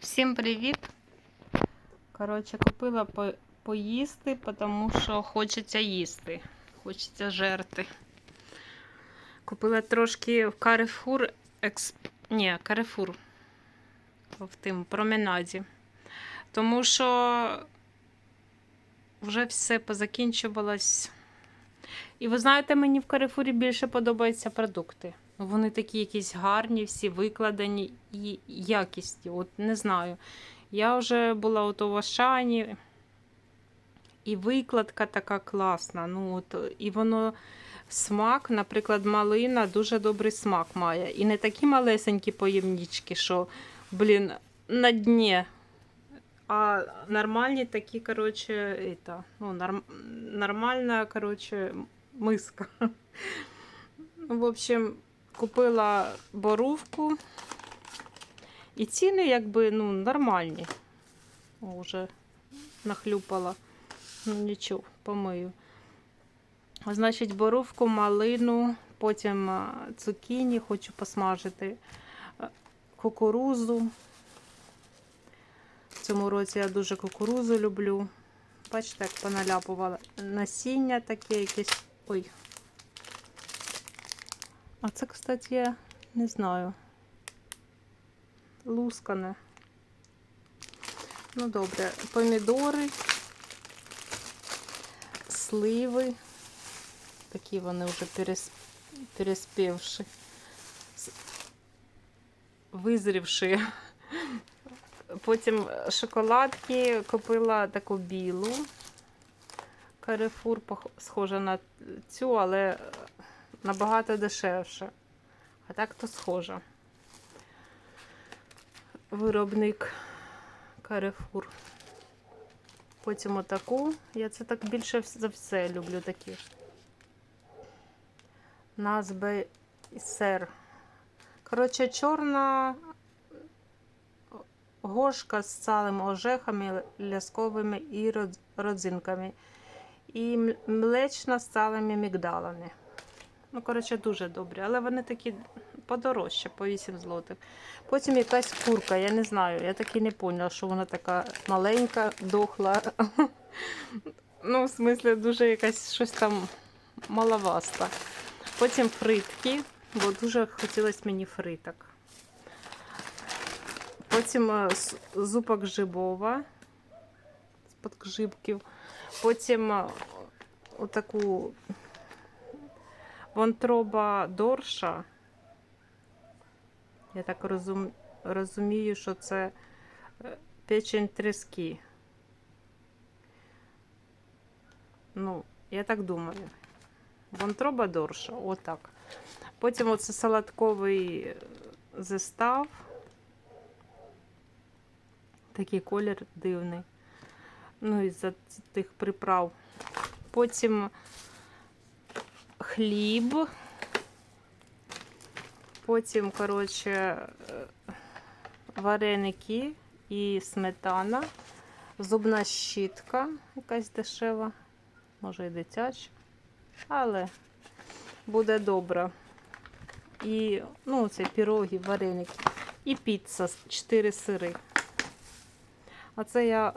Всім привіт! Коротше, купила по поїсти, тому що хочеться їсти. Хочеться жерти. Купила трошки в Carrefour екс... Ні, Carrefour в тим променаді. Тому що вже все позакінчувалось. І ви знаєте, мені в Carrefour більше подобаються продукти. Вони такі якісь гарні, всі викладені і якісні. От не знаю. Я вже була от у Ашані, і викладка така класна. Ну, от, І воно смак, наприклад, малина дуже добрий смак має. І не такі малесенькі поємнічки, що, блін, на дні. А нормальні такі, коротше, это, ну, норм, нормальна, коротше, миска. В общем, купила борувку. І ціни, якби, ну, нормальні. Вже нахлюпала. Ну, нічого, помию. Значить, борувку, малину, потім цукіні хочу посмажити, кукурузу. В цьому році я дуже кукурузу люблю. Бачите, як поналяпувала. Насіння таке якесь. Ой. А це, кстати, я не знаю. Лускане. Ну, добре, помідори, сливи. Такі вони вже перес... переспівши. Визрівши. Потім шоколадки купила таку білу. Пох- схожа на цю, але набагато дешевше. А так то схожа. Виробник Carrefour. Потім отаку. Я це так більше за все люблю такі. Назби сер. Коротше, чорна гошка з салим ожехами, лясковими і родзинками. І млечна з салими мігдалами. Ну, коротше, дуже добрі, але вони такі подорожче, по 8 злотих. Потім якась курка, я не знаю. Я так і не поняла, що вона така маленька, дохла. Ну, в смислі, дуже якась щось там маловаста. Потім фритки, бо дуже хотілося мені фриток. Потім е, зупок жибова з подгжибків. Потім е, отаку вонтроба дорша. Я так розум... розумію, що це е, печень трески. Ну, я так думаю. Вонтроба дорша, отак. Потім оце салатковий е, застав. Такий колір дивний. Ну, із-за тих приправ. Потім хліб. Потім, коротше, е, вареники і сметана, зубна щітка, якась дешева, може і дитяча, але буде добре. І, ну, це піроги, вареники. І піца, 4 сири. А це я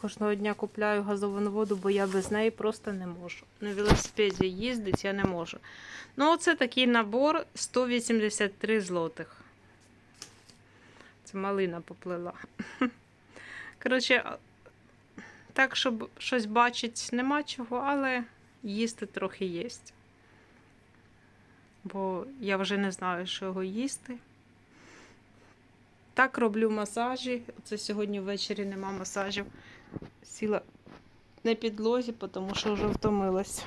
кожного дня купляю газовану воду, бо я без неї просто не можу. На велосипеді їздити я не можу. Ну, оце такий набор 183 злотих. Це малина поплила. Коротше, так, щоб щось бачить, нема чого, але їсти трохи є. Бо я вже не знаю, що його їсти. Так роблю масажі. Це сьогодні ввечері нема масажів. Сіла на підлозі, тому що вже втомилась.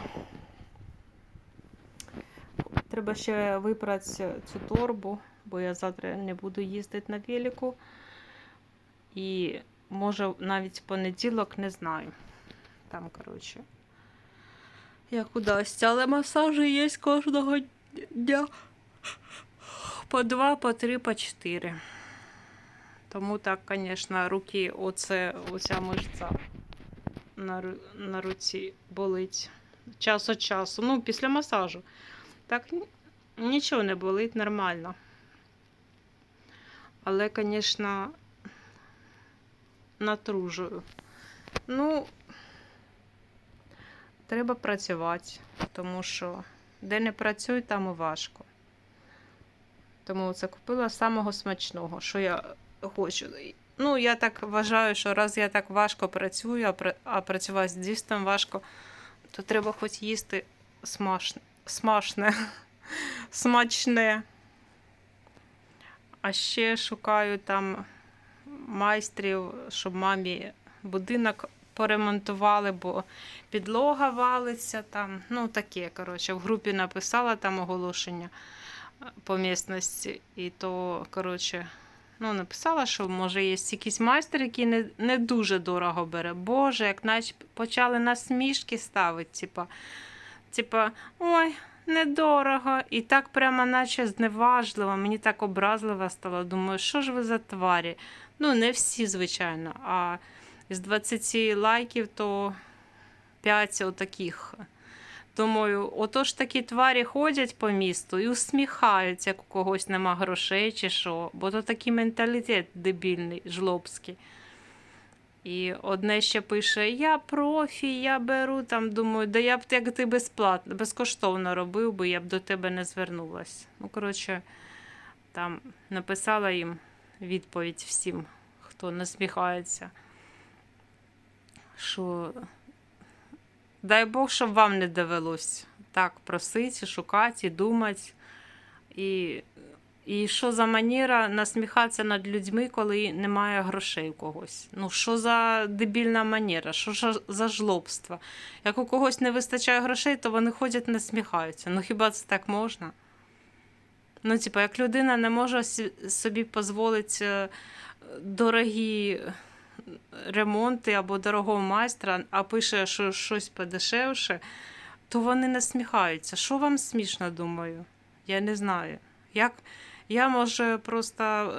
Треба ще випрати цю торбу, бо я завтра не буду їздити на велику. І може навіть в понеділок не знаю. Там, коротше, як удасться. Але масажі є кожного дня. По два, по три, по чотири. Тому так, звісно, руки, оце, оця мишця на, на руці болить. Час від часу. Ну, після масажу. Так нічого не болить, нормально. Але, звісно, натружую. Ну, треба працювати, тому що де не працюй, там і важко. Тому це купила самого смачного, що я хочу. Ну, я так вважаю, що раз я так важко працюю, а, працювати з дійством важко, то треба хоч їсти смачне. смачне. смачне. А ще шукаю там майстрів, щоб мамі будинок поремонтували, бо підлога валиться там. Ну, таке, коротше, в групі написала там оголошення е, по місності. І то, коротше, ну, написала, що може є якийсь майстер, який не, не дуже дорого бере. Боже, як наче почали насмішки ставити, типа, типа, ой, недорого. І так прямо наче зневажливо. Мені так образливо стало. Думаю, що ж ви за тварі? Ну, не всі, звичайно. А з 20 лайків, то 5 отаких. Думаю, отож такі тварі ходять по місту і усміхаються, як у когось нема грошей чи що. Бо то такий менталітет дебільний, жлобський. І одне ще пише: Я профі, я беру там. Думаю, да я б як ти безплатно, безкоштовно робив би, я б до тебе не звернулась. Ну, коротше, там написала їм відповідь всім, хто насміхається. Що дай Бог, щоб вам не довелось так просити, шукати думати. І, і що за маніра насміхатися над людьми, коли немає грошей у когось? Ну, що за дебільна маніра, що за жлобство? Як у когось не вистачає грошей, то вони ходять насміхаються. Ну хіба це так можна? Ну, типа, як людина не може собі дозволити е, дорогі ремонти або дорогого майстра, а пише, що щось подешевше, то вони насміхаються. Що вам смішно, думаю? Я не знаю. Як я може просто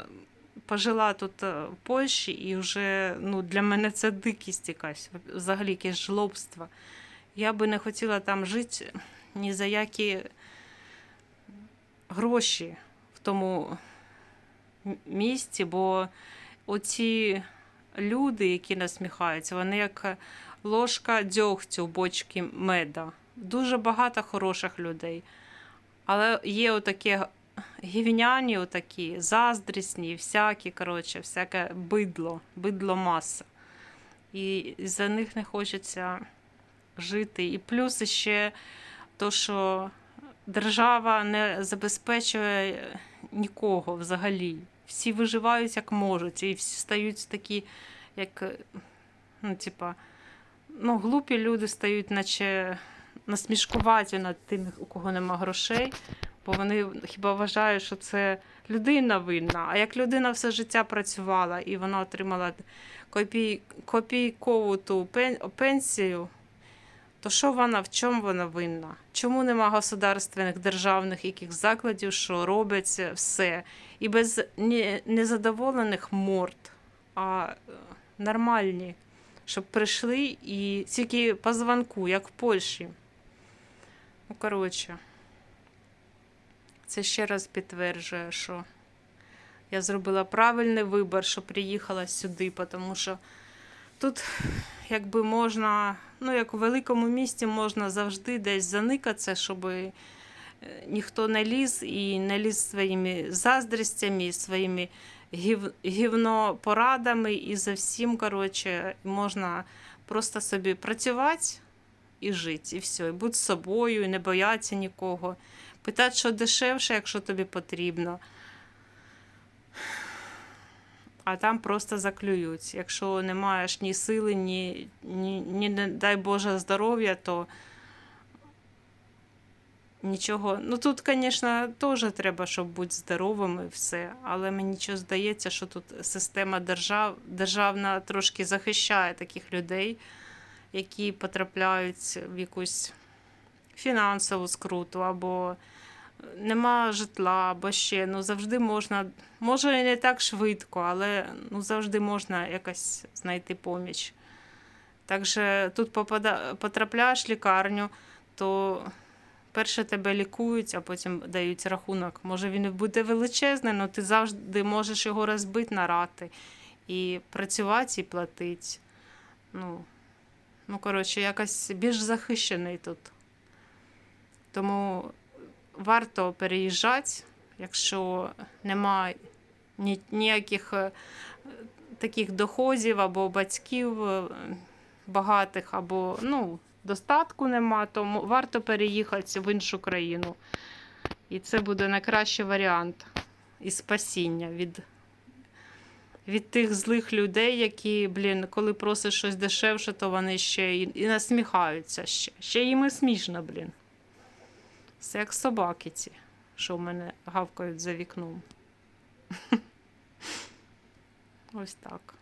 пожила тут е, в Польщі, і вже ну, для мене це дикість якась, взагалі якесь жлобство. Я би не хотіла там жити ні за які гроші в тому місці, бо оці люди, які насміхаються, вони як ложка дьогтю в бочці меда. Дуже багато хороших людей. Але є отакі гівняні, отакі, заздрісні, всякі, коротше, всяке бидло, бидло маса. І за них не хочеться жити. І плюс ще то, що держава не забезпечує нікого взагалі. Всі виживають як можуть, і всі стають такі, як, е, ну, типа, ну, глупі люди стають, наче насмішкуваті над тими, у кого нема грошей, бо вони хіба вважають, що це людина винна. А як людина все життя працювала і вона отримала копій, копійкову ту пен- пенсію, то що вона, в чому вона винна? Чому нема государственних державних яких закладів, що робить все? І без незадоволених морд, а е, нормальні, щоб прийшли і тільки по звонку, як в Польщі. Ну, коротше, це ще раз підтверджує, що я зробила правильний вибір, що приїхала сюди, тому що тут якби можна, ну як у великому місті можна завжди десь заникатися, щоб е, ніхто не ліз і не ліз своїми заздрістями, своїми гів, гівнопорадами і за всім, коротше, можна просто собі працювати і жити, і все, і бути собою, і не боятися нікого. Питати, що дешевше, якщо тобі потрібно. А там просто заклюють. Якщо не маєш ні сили, ні, ні, ні дай Боже здоров'я, то нічого. Ну тут, звісно, теж треба, щоб бути здоровим і все. Але мені що здається, що тут система держав, державна трошки захищає таких людей, які потрапляють в якусь фінансову скруту або нема житла, або ще ну завжди можна, може не так швидко, але ну завжди можна якось знайти поміч. Так що тут попада, потрапляєш в лікарню, то перше тебе лікують, а потім дають рахунок. Може він буде величезний, але ти завжди можеш його розбити на рати. і працювати, і платити. Ну, ну, коротше, якось більш захищений тут. Тому варто переїжджати, якщо немає ні, ніяких е, таких доходів або батьків е, багатих, або ну, достатку нема, то варто переїхати в іншу країну. І це буде найкращий варіант і спасіння від, від тих злих людей, які, блін, коли просиш щось дешевше, то вони ще і, і насміхаються ще. Ще їм і смішно, блін. Це як собаки ці, що в мене гавкають за вікном. Ось так.